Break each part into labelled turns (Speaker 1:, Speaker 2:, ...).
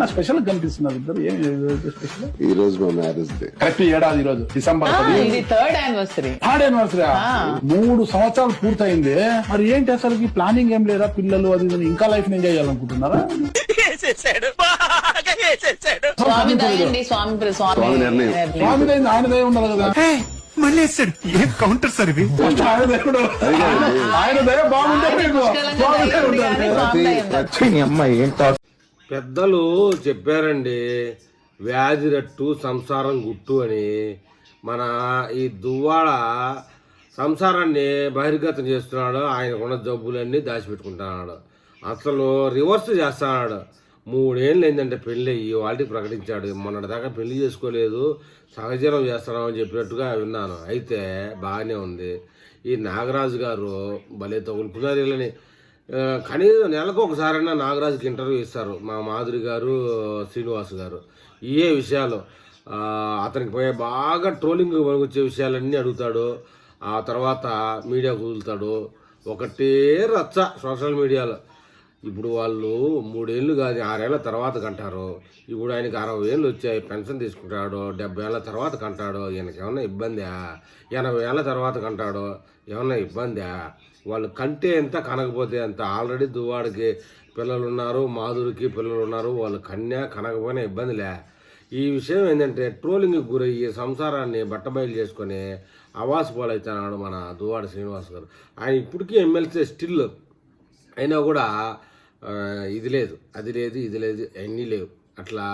Speaker 1: నా స్పెషల్ కనిపిస్తున్నారు ఇద్దరు? ఏం స్పెషల్
Speaker 2: ఈ రోజు మా మ్యారేజ్ డే
Speaker 1: కరెక్ట్ ఏడాది ఈ రోజు. డిసెంబర్
Speaker 3: ఇది థర్డ్ యానివర్సరీ
Speaker 1: థర్డ్ యానివర్సరీ మూడు సంవత్సరాలు పూర్తయింది. మరి ఏంటి అసలు ప్లానింగ్ ఏం లేదా? పిల్లలు అది ఇంకా లైఫ్ ఎంజాయ్ చేయాలనుకుంటున్నారా?
Speaker 3: స్వామి దయండి స్వామి స్వామి
Speaker 2: నిర్ణయం.
Speaker 1: ఉండాలి కదా.
Speaker 4: మళ్ళీ వేస్తాడు ఏం కౌంటర్ సార్ ఇవి?
Speaker 1: ఆయన దయ బాగుంటే.
Speaker 4: అమ్మాయి ఏం టాక్
Speaker 5: పెద్దలు చెప్పారండి వ్యాధి రట్టు సంసారం గుట్టు అని. మన ఈ దువ్వాడ సంసారాన్ని బహిర్గతం చేస్తున్నాడు ఆయనకున్న జబ్బులన్నీ దాచిపెట్టుకుంటున్నాడు. అసలు రివర్స్ చేస్తున్నాడు. మూడేళ్ళు ఏంటంటే పెళ్ళి అయ్యి వాళ్ళకి ప్రకటించాడు. మొన్నటి దాకా పెళ్ళి చేసుకోలేదు సహజీవనం చేస్తున్నామని చెప్పినట్టుగా విన్నాను. అయితే బాగానే ఉంది. ఈ నాగరాజు గారు భలే తగులుకున్నారు వీళ్ళని. కనీసం నెలకు ఒకసారైనా నాగరాజుకి ఇంటర్వ్యూ ఇస్తారు మా మాధురి గారు శ్రీనివాస్ గారు. ఇవే విషయాలు. అతనికి పోయే బాగా ట్రోలింగ్ వచ్చే విషయాలన్నీ అడుగుతాడు. ఆ తర్వాత మీడియా కుదులుతాడు ఒకటే రచ్చ సోషల్ మీడియాలో. ఇప్పుడు వాళ్ళు మూడేళ్ళు కాదు ఆరేళ్ళ తర్వాత కంటారు. ఇప్పుడు ఆయనకి అరవై ఏళ్ళు వచ్చాయి పెన్షన్ తీసుకుంటాడు డెబ్బై ఏళ్ళ తర్వాత కంటాడు. ఈయనకి ఏమన్నా ఇబ్బందా? ఎనభై ఏళ్ళ తర్వాత కంటాడు. ఏమన్నా ఇబ్బందా? వాళ్ళు కంటే ఎంత కనకపోతే ఎంత ఆల్రెడీ దువ్వాడికి పిల్లలు ఉన్నారు మాధురికి పిల్లలు ఉన్నారు వాళ్ళు కన్యా కనకపోయినా ఇబ్బందిలే. ఈ విషయం ఏంటంటే ట్రోలింగ్కి గురయ్యి సంసారాన్ని బట్టబయలు చేసుకొని అవాసు పాలవుతున్నాడు మన దువ్వాడ శ్రీనివాస్ గారు. ఆయన ఇప్పటికీ ఎమ్మెల్సీ స్టిల్. అయినా కూడా ఇది లేదు అది లేదు ఇది లేదు అన్నీ లేవు. అట్లా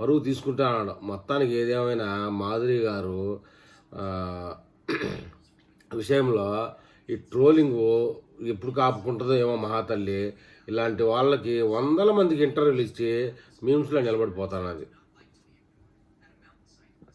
Speaker 5: పరువు తీసుకుంటా ఉన్నాడు మొత్తానికి ఏదేమైనా మాధురి గారు విషయంలో ఈ ట్రోలింగ్ ఎప్పుడు కాపుకుంటుందో ఏమో మహాతల్లి ఇలాంటి వాళ్ళకి వందల మందికి ఇంటర్వ్యూలు ఇచ్చి మీమ్స్లో నిలబడిపోతాను అది